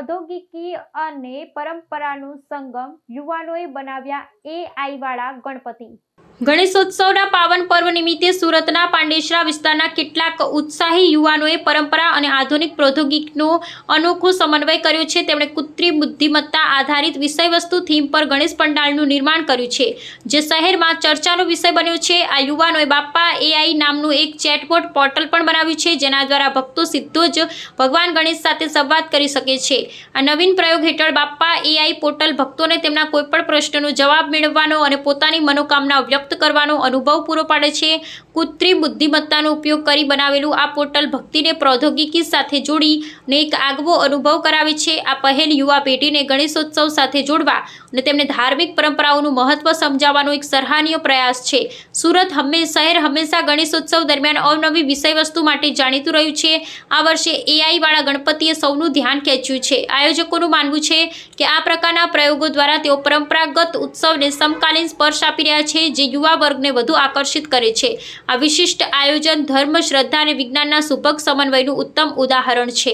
પ્રૌદ્યોગિકી અને પરંપરાનું સંગમ યુવાનોએ બનાવ્યા એઆઈવાળા ગણપતિ. ગણેશોત્સવના પાવન પર્વ નિમિત્તે સુરતના પાંડેસરા વિસ્તારના કેટલાક ઉત્સાહી યુવાનોએ પરંપરા અને આધુનિક પ્રૌદ્યોગિકનો અનોખો સમન્વય કર્યો છે. તેમણે કૃત્રિમ બુદ્ધિમત્તા આધારિત વિષયવસ્તુ થીમ પર ગણેશ પંડાલનું નિર્માણ કર્યું છે, જે શહેરમાં ચર્ચાનો વિષય બન્યો છે. આ યુવાનોએ બાપ્પા એઆઈ નામનું એક ચેટબોટ પોર્ટલ પણ બનાવ્યું છે, જેના દ્વારા ભક્તો સીધો જ ભગવાન ગણેશ સાથે સંવાદ કરી શકે છે. આ નવીન પ્રયોગ હેઠળ બાપ્પા એઆઈ પોર્ટલ ભક્તોને તેમના કોઈપણ પ્રશ્નનો જવાબ મેળવવાનો અને પોતાની મનોકામના વ્યક્ત કરવાનો અનુભવ પૂરો પાડે છે. કૃત્રિમ બુદ્ધિમત્તાનો ઉપયોગ કરી બનાવેલું આ પોર્ટલ ભક્તિને પ્રૌદ્યોગિકી સાથે જોડીને એક આગવો અનુભવ કરાવે છે. આ પહેલ યુવા પેઢીને ગણેશોત્સવ સાથે જોડવા અને તેમને ધાર્મિક પરંપરાઓનું મહત્વ સમજાવવાનો એક સરાહનીય પ્રયાસ છે. સુરત હંમેશા શહેર હંમેશા ગણેશોત્સવ દરમિયાન અવનવી વિષયવસ્તુ માટે જાણીતું રહ્યું છે. આ વર્ષે એઆઈવાળા ગણપતિએ સૌનું ધ્યાન ખેંચ્યું છે. આયોજકોનું માનવું છે કે આ પ્રકારના પ્રયોગો દ્વારા તેઓ પરંપરાગત ઉત્સવને સમકાલીન સ્પર્શ આપી રહ્યા છે, જે યુવા વર્ગને વધુ આકર્ષિત કરે છે. આ વિશિષ્ટ આયોજન ધર્મ શ્રદ્ધા અને વિજ્ઞાનના સુભગ સમન્વયનું ઉત્તમ ઉદાહરણ છે.